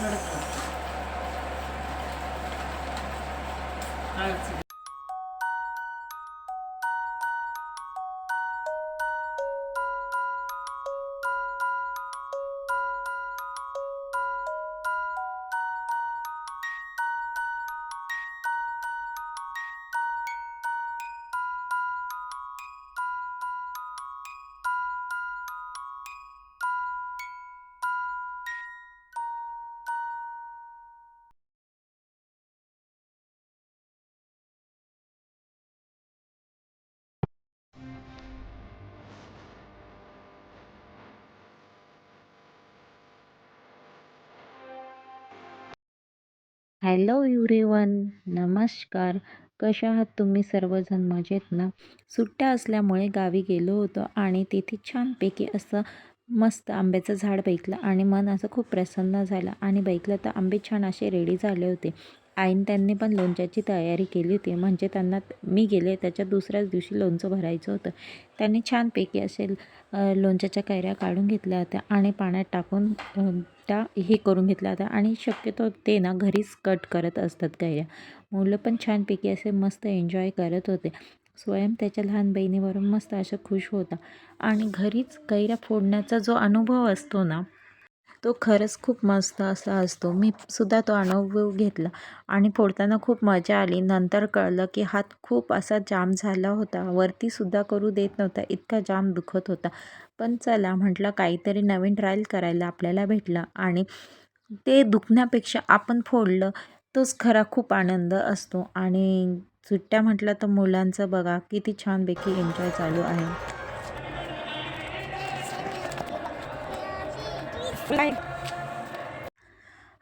हळद hello everyone नमस्कार. कशा आहात तुम्ही सर्वजण? मजेत ना? सुट्ट्या असल्यामुळे गावी गेलो होतो आणि तिथे छानपैकी असं मस्त आंब्याचं झाड बैकलं आणि मन असं खूप प्रसन्न झालं आणि बैकलं तर आंबे छान असे रेडी झाले होते. आईन त्यांनी पण लोणच्याची तयारी केली होती. म्हणजे त्यांना मी गेले त्याच्या दुसऱ्याच दिवशी लोणचं भरायचं होतं. त्यांनी छानपैकी असे लोणच्याच्या कैऱ्या काढून घेतल्या होत्या आणि पाण्यात टाकून त्या हे करून घेतल्या होत्या. आणि शक्यतो ते ना घरीच कट करत असतात कैऱ्या. मुलं पण छानपैकी असे मस्त एन्जॉय करत होते. स्वयं त्याच्या लहान बहिणीवरून मस्त अशा खुश होता. आणि घरीच कैऱ्या फोडण्याचा जो अनुभव असतो ना तो खरंच खूप मस्त असा असतो. मी सुद्धा तो अनुभव घेतला आणि फोडताना खूप मजा आली. नंतर कळलं की हात खूप असा जाम झाला होता. वरती सुद्धा करू देत नव्हता. इतका जाम दुखत होता. पण चला म्हटलं काहीतरी नवीन ट्रायल करायला आपल्याला भेटलं आणि ते दुखण्यापेक्षा आपण फोडलं तोच खरा खूप आनंद असतो. आणि सुट्ट्या म्हटलं तर मुलांचं बघा किती छानपैकी एन्जॉय चालू आहे.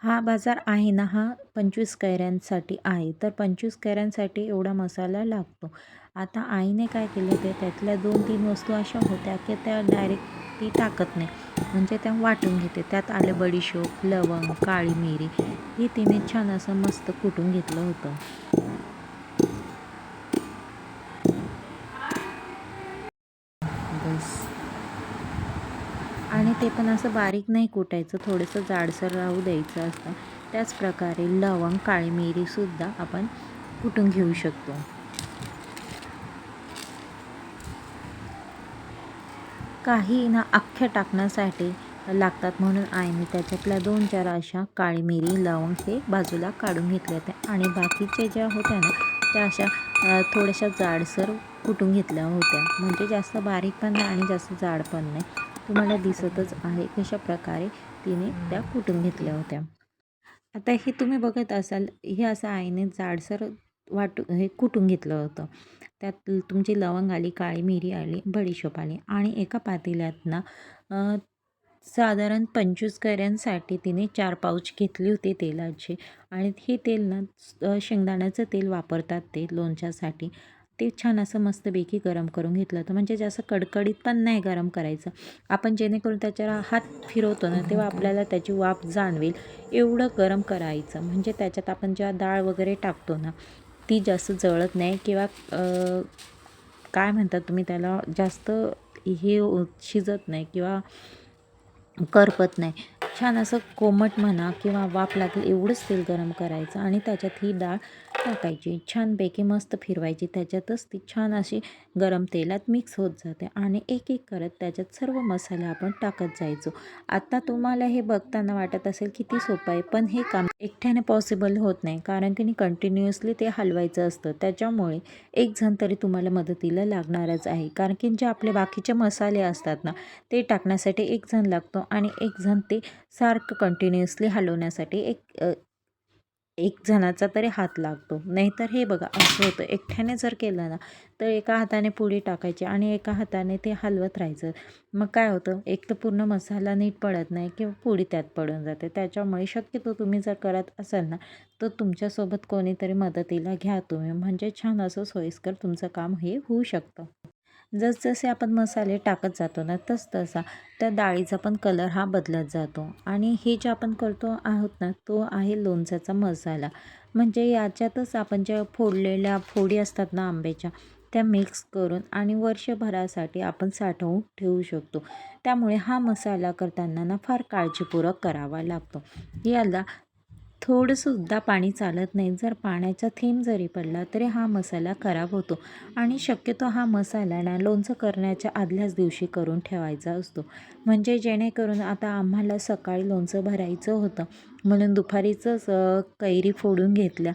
हा बाजार आहे ना हा पंचवीस कैऱ्यांसाठी आहे. तर पंचवीस कैऱ्यांसाठी एवढा मसाला लागतो. आता आईने काय केलं ते त्यातल्या दोन तीन वस्तू अशा होत्या की त्या डायरेक्ट ती टाकत नाही. म्हणजे त्या वाटून घेते. त्यात आले बडीशोप लवंग काळी मिरी हे तिने छान असं मस्त कुटून घेतलं होतं बस आणि ते पण असं बारीक नाही कुटायचं थोडंसं जाडसर राहू द्यायचं असतं. त्याच प्रकारे लवंग काळी मिरीसुद्धा आपण कुटून घेऊ शकतो. काही ना अख्ख्या टाकण्यासाठी लागतात म्हणून आईने त्याच्यातल्या दोन चार अशा काळी मिरी लवंग हे बाजूला काढून घेतल्या होत्या आणि बाकीच्या ज्या होत्या ना त्या अशा थोड्याशा जाडसर कुटून घेतल्या होत्या. म्हणजे जास्त बारीक पण नाही आणि जास्त जाड पण नाही. तुम्हाला दिसतच आहे कशा प्रकारे तिने त्या कुटून घेतल्या होत्या. आता हे तुम्ही बघत असाल हे असं आईने जाडसर वाटू हे कुटून घेतलं होतं? त्यात तुमची लवंग आली काळी मिरी आली बडीशोप आली आणि एका पातेल्यात ना साधारण पंचवीस कैऱ्यांसाठी तिने चार पाऊच घेतली होती तेलाची आणि हे तेल ना शेंगदाण्याचं तेल वापरतात ते लोणच्यासाठी ते छान असं मस्तपैकी गरम करून घेतलं होतं. म्हणजे जास्त कडकडीत पण नाही गरम करायचं. आपण जेणेकरून त्याच्यावर हात फिरवतो ना तेव्हा आपल्याला त्याची वाफ जाणवेल एवढं गरम करायचं. म्हणजे त्याच्यात आपण जेव्हा डाळ वगैरे टाकतो ना ती जास्त जळत नाही किंवा काय म्हणतात तुम्ही त्याला जास्त हे शिजत नाही किंवा करपत नाही. छान असं कोमट म्हणा किंवा वाफ लागेल एवढंच तेल गरम करायचं आणि त्याच्यात ही डाळ टाकायची. छानपैकी मस्त फिरवायची. त्याच्यातच ती छान अशी गरम तेलात मिक्स होत जाते आणि एक एक करत त्याच्यात सर्व मसाले आपण टाकत जायचो. आता तुम्हाला हे बघताना वाटत असेल किती सोपं आहे पण हे काम एकट्याने पॉसिबल होत नाही. कारण की कंटिन्युअसली ते हलवायचं असतं. त्याच्यामुळे एक जण तरी तुम्हाला मदतीला लागणारच आहे. कारण की जे आपले बाकीचे मसाले असतात ना ते टाकण्यासाठी एक जण लागतो आणि एक जण ते सारखं कंटिन्युअसली हलवण्यासाठी एक एक जणाचा तरी हात लागतो. नाहीतर हे बघा असं होतं. एकट्याने जर केलं ना तर एका हाताने पोळी टाकायची आणि एका हाताने ते हलवत राहायचं. मग काय होतं? एक तर पूर्ण मसाला नीट पडत नाही किंवा पोळी त्यात पडून जाते. त्याच्यामुळे शक्यतो तुम्ही जर करत असाल ना तर तुमच्यासोबत कोणीतरी मदतीला घ्या तुम्ही. म्हणजे छान असं सोयीस्कर तुमचं काम हे होऊ शकतं. जसजसे आपण मसाले टाकत जातो ना तसतसा त्या डाळीचा पण कलर हा बदलत जातो. आणि हे जे आपण करतो आहोत ना तो आहे लोणच्याचा मसाला. म्हणजे याच्यातच आपण ज्या फोडलेल्या फोडी असतात ना आंब्याच्या त्या मिक्स करून आणि वर्षभरासाठी आपण साठवून ठेवू शकतो. त्यामुळे हा मसाला करताना ना फार काळजीपूर्वक करावा लागतो. याला थोडंसुद्धा पाणी चालत नाही. जर पाण्याचा थेंब जरी पडला तरी हा मसाला खराब होतो आणि शक्यतो हा मसाला ना लोणचं करण्याच्या आदल्याच दिवशी करून ठेवायचा असतो. म्हणजे जेणेकरून आता आम्हाला सकाळी लोणचं भरायचं होतं. म्हणून दुपारीचंच कैरी फोडून घेतल्या.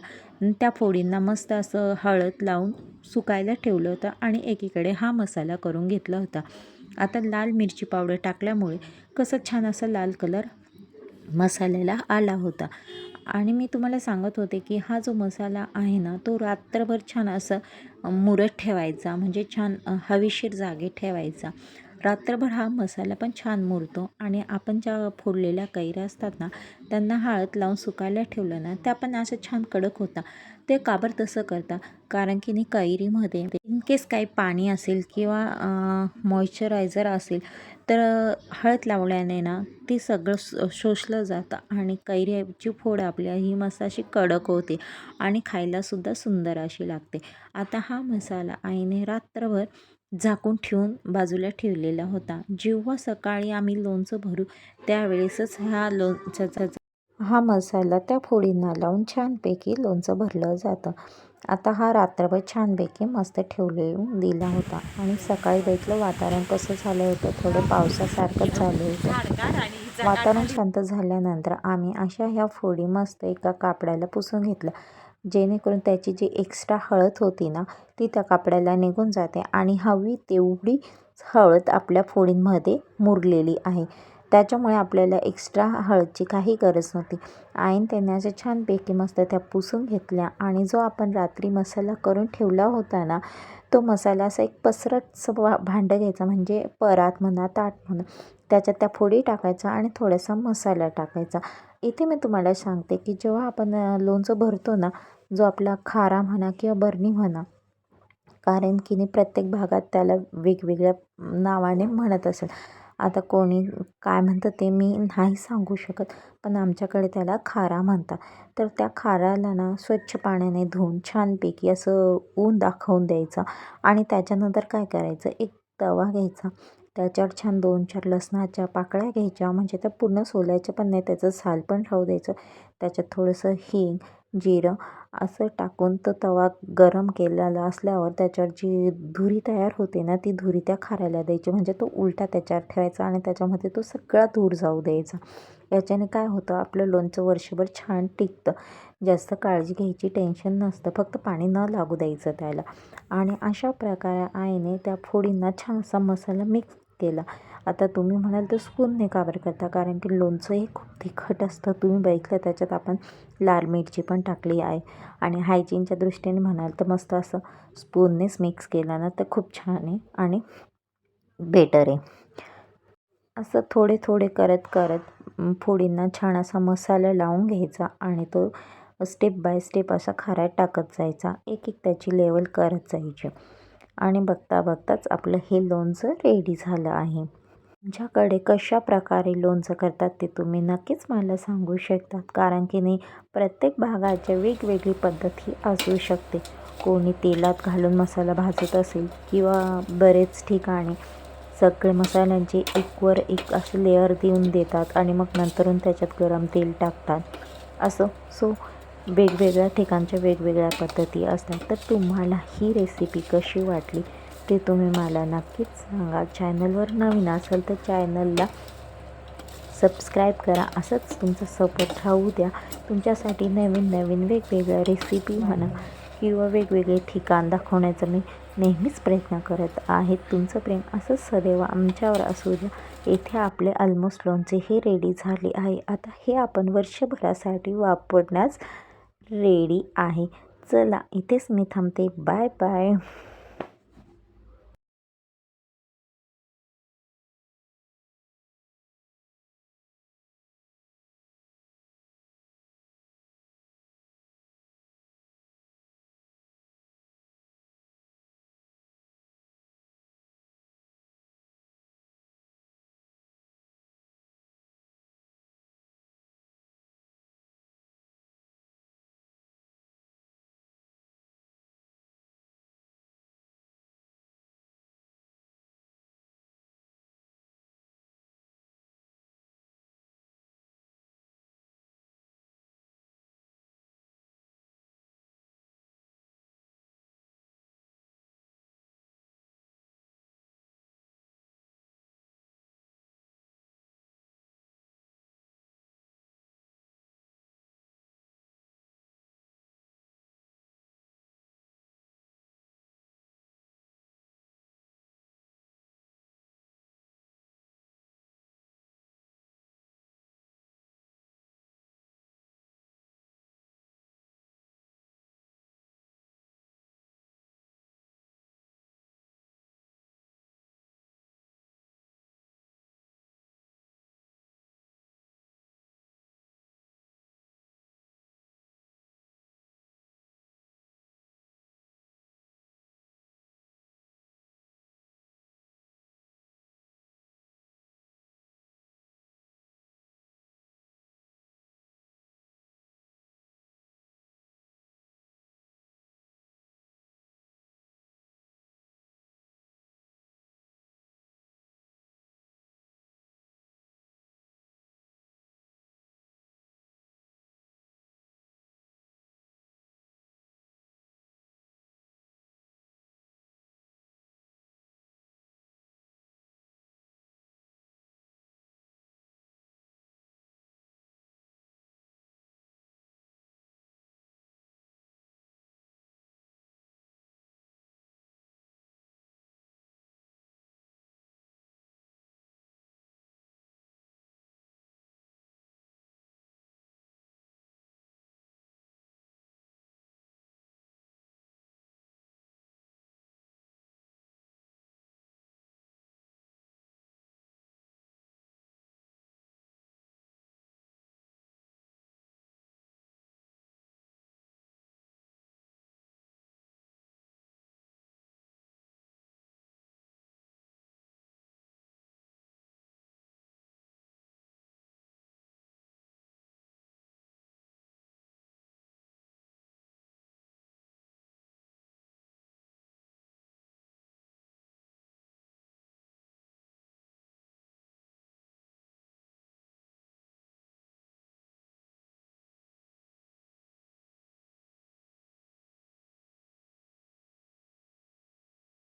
त्या फोडींना मस्त असं हळद लावून सुकायला ठेवलं होतं आणि एकीकडे हा मसाला करून घेतला होता. आता लाल मिरची पावडर टाकल्यामुळे कसं छान असा लाल कलर मसाल्याला आला होता. आणि मी तुम्हाला सांगत होते की हा जो मसाला आहे ना तो रात्रभर छान असं मुरत ठेवायचा म्हणजे छान हवेशीर जागे ठेवायचा. रात्रभर हा मसाला पण छान मुरतो आणि आपण ज्या फोडलेल्या कैऱ्या असतात ना त्यांना हळद लावून सुकायला ठेवलं ना त्या पण असं छान कडक होता. ते काबर तसं करता? कारण की नाही कैरीमध्ये इनकेस काही पाणी असेल किंवा मॉइश्चरायझर असेल तर हळद लावल्याने ना ते सगळं शोषलं जातं आणि कैरीची फोड आपल्या ही मस्त अशी कडक होते आणि खायलासुद्धा सुंदर अशी लागते. आता हा मसाला आईने रात्रभर झाकून ठेवून बाजूला ठेवलेला होता. जेव्हा सकाळी आम्ही लोणचं भरू त्यावेळेसच ह्या लोणच्याचा हा मसाला त्या फोडींना लावून छानपैकी लोणचं भरलं जातं. आता हा रात्रभर छानपैकी मस्त ठेवले दिला होता आणि सकाळी बघितलं वातावरण कसं झालं होतं थोडं पावसासारखंच झालं होतं. वातावरण शांत झाल्यानंतर आम्ही अशा ह्या फोडी मस्त एका कापडाला पुसून घेतलं. जेणेकरून त्याची जी एक्स्ट्रा हळद होती ना ती त्या कापड्याला निघून जाते आणि हवी तेवढी हळद आपल्या फोडींमध्ये मुरलेली आहे. त्याच्यामुळे आपल्याला एक्स्ट्रा हळदची काही गरज नव्हती. आईन त्याने अशा छानपैकी मस्त त्या पुसून घेतल्या आणि जो आपण रात्री मसाला करून ठेवला होता ना तो मसाला असा एक पसरटचं भांडं घ्यायचा म्हणजे परात म्हणा ताट म्हणा त्याच्यात त्या फोडी टाकायचा आणि थोडासा मसाला टाकायचा. इथे मी तुम्हाला सांगते की जेव्हा आपण लोणचं भरतो ना जो आपला खारा म्हणा किंवा बरणी म्हणा कारण की नाही प्रत्येक भागात त्याला वेगवेगळ्या नावाने म्हणत असेल आता कोणी काय म्हणतं ते मी नाही सांगू शकत पण आमच्याकडे त्याला खारा म्हणतात. तर त्या खाराला ना स्वच्छ पाण्याने धुवून छानपैकी असं ऊन दाखवून द्यायचं आणि त्याच्यानंतर काय करायचं? एक तवा घ्यायचा. त्याच्यावर छान दोन चार लसणाच्या पाकळ्या घ्यायच्या म्हणजे त्या पूर्ण सोलायच्या पण नाही त्याचं साल पण राहू द्यायचं. त्याच्यात थोडंसं हिंग जिरं असं टाकून तो तवा गरम केलेला असल्यावर त्याच्यावर जी धुरी तयार होते ना ती धुरी त्या खारायला द्यायची. म्हणजे तो उलटा त्याच्यावर ठेवायचा आणि त्याच्यामध्ये तो सगळा धूर जाऊ द्यायचा. याच्याने काय होतं आपलं लोणचं वर्षभर छान टिकतं. जास्त काळजी घ्यायची टेन्शन नसतं. फक्त पाणी न लागू द्यायचं त्याला. आणि अशा प्रकारे आईने त्या फोडींना छान असा मसाला मिक्स केला. आता तुम्ही म्हणाल तर स्पूनने काबर करता कारण की लोणचं हे खूप तिखट असतं. तुम्ही बघितलं त्याच्यात आपण लाल मिरची पण टाकली आहे. आणि हायजीनच्या दृष्टीने म्हणाल तर मस्त असं स्पूननेच मिक्स केलं ना तर खूप छान आहे आणि बेटर आहे. असं थोडे थोडे करत करत फोडींना छान असा मसाला लावून घ्यायचा आणि तो स्टेप बाय स्टेप असा खाऱ्यात टाकत जायचा. एक एक त्याची लेवल करत जायची. आणि बघता बघताच आपलं हे लोणचं रेडी झालं आहे. तुमच्याकडे कशा प्रकारे लोणचं करतात ते तुम्ही नक्कीच मला सांगू शकतात. कारण की नाही प्रत्येक भागाच्या वेगवेगळी पद्धत ही असू शकते. कोणी तेलात घालून मसाला भाजत असेल किंवा बरेच ठिकाणी सगळे मसाल्यांचे एकवर एक असे लेअर देऊन देतात आणि मग नंतरून त्याच्यात गरम तेल टाकतात. असं सो वेगवेगळ्या ठिकाणच्या वेगवेगळ्या पद्धती असतात. तर तुम्हाला ही रेसिपी कशी वाटली? ते तुम्ही मला नक्कीच सांगा. चॅनलवर नवीन असेल तर चॅनलला सबस्क्राईब करा. असंच तुमचा सपोर्ट राहू द्या. तुमच्यासाठी नवीन नवीन वेगवेगळ्या रेसिपी म्हणा किंवा वेगवेगळे ठिकाण दाखवण्याचा मी नेहमीच प्रयत्न करत आहे. तुमचं प्रेम असंच सदैव आमच्यावर असू द्या. येथे आपले ऑलमोस्ट लोणचे हे रेडी झाले आहे. आता हे आपण वर्षभरासाठी वापरण्यास रेडी आहे. चला इथेच मी थांबते. Bye bye